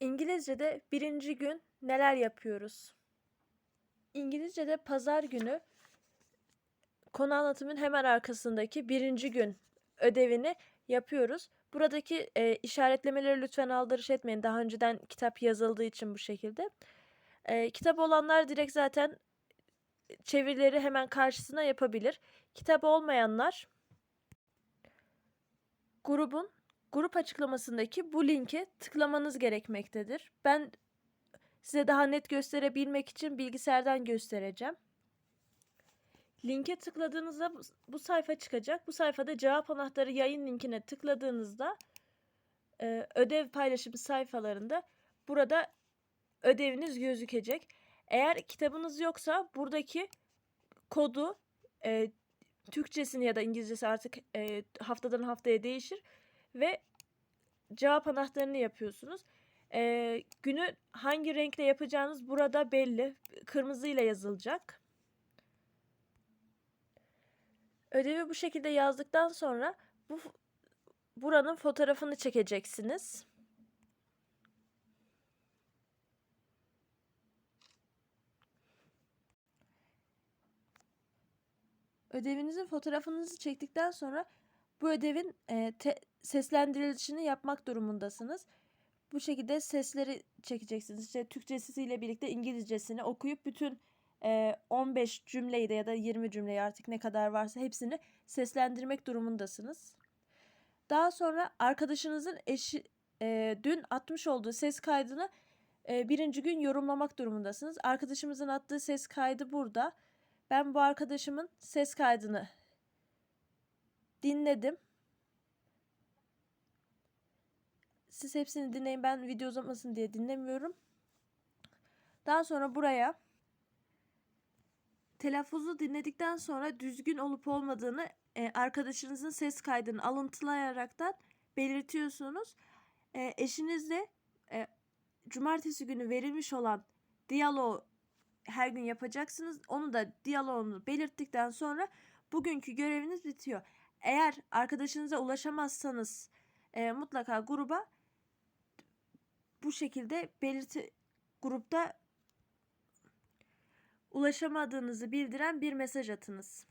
İngilizce'de birinci gün neler yapıyoruz? İngilizce'de pazar günü konu anlatımın hemen arkasındaki birinci gün ödevini yapıyoruz. Buradaki e, işaretlemeleri lütfen aldırış etmeyin. Daha önceden kitap yazıldığı için bu şekilde. E, kitap olanlar direkt zaten çevirileri hemen karşısına yapabilir. Kitap olmayanlar grubun grup açıklamasındaki bu linke tıklamanız gerekmektedir. Ben size daha net gösterebilmek için bilgisayardan göstereceğim. Linke tıkladığınızda bu- sayfa çıkacak. Bu sayfada cevap anahtarı yayın linkine tıkladığınızda e, ödev paylaşım sayfalarında burada ödeviniz gözükecek. Eğer kitabınız yoksa buradaki kodu e, Türkçesini ya da İngilizcesi artık e, haftadan haftaya değişir ve cevap anahtarını yapıyorsunuz. E, günü hangi renkle yapacağınız burada belli. Kırmızıyla yazılacak. Ödevi bu şekilde yazdıktan sonra bu buranın fotoğrafını çekeceksiniz. Ödevinizin fotoğrafınızı çektikten sonra bu ödevin e, te- seslendirilişini yapmak durumundasınız. Bu şekilde sesleri çekeceksiniz. İşte Türkçesiyle birlikte İngilizcesini okuyup bütün e, 15 cümleyi de ya da 20 cümleyi artık ne kadar varsa hepsini seslendirmek durumundasınız. Daha sonra arkadaşınızın eşi e, dün atmış olduğu ses kaydını e, birinci gün yorumlamak durumundasınız. Arkadaşımızın attığı ses kaydı burada. Ben bu arkadaşımın ses kaydını dinledim. Siz hepsini dinleyin. Ben video uzamasın diye dinlemiyorum. Daha sonra buraya telaffuzu dinledikten sonra düzgün olup olmadığını e, arkadaşınızın ses kaydını alıntılayaraktan belirtiyorsunuz. E, eşinizle e, cumartesi günü verilmiş olan diyaloğu her gün yapacaksınız. Onu da diyaloğunu belirttikten sonra bugünkü göreviniz bitiyor. Eğer arkadaşınıza ulaşamazsanız e, mutlaka gruba bu şekilde belirti grupta ulaşamadığınızı bildiren bir mesaj atınız.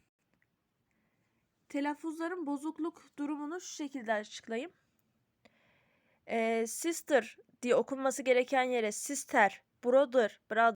Telaffuzların bozukluk durumunu şu şekilde açıklayayım. E, sister diye okunması gereken yere sister, brother, brother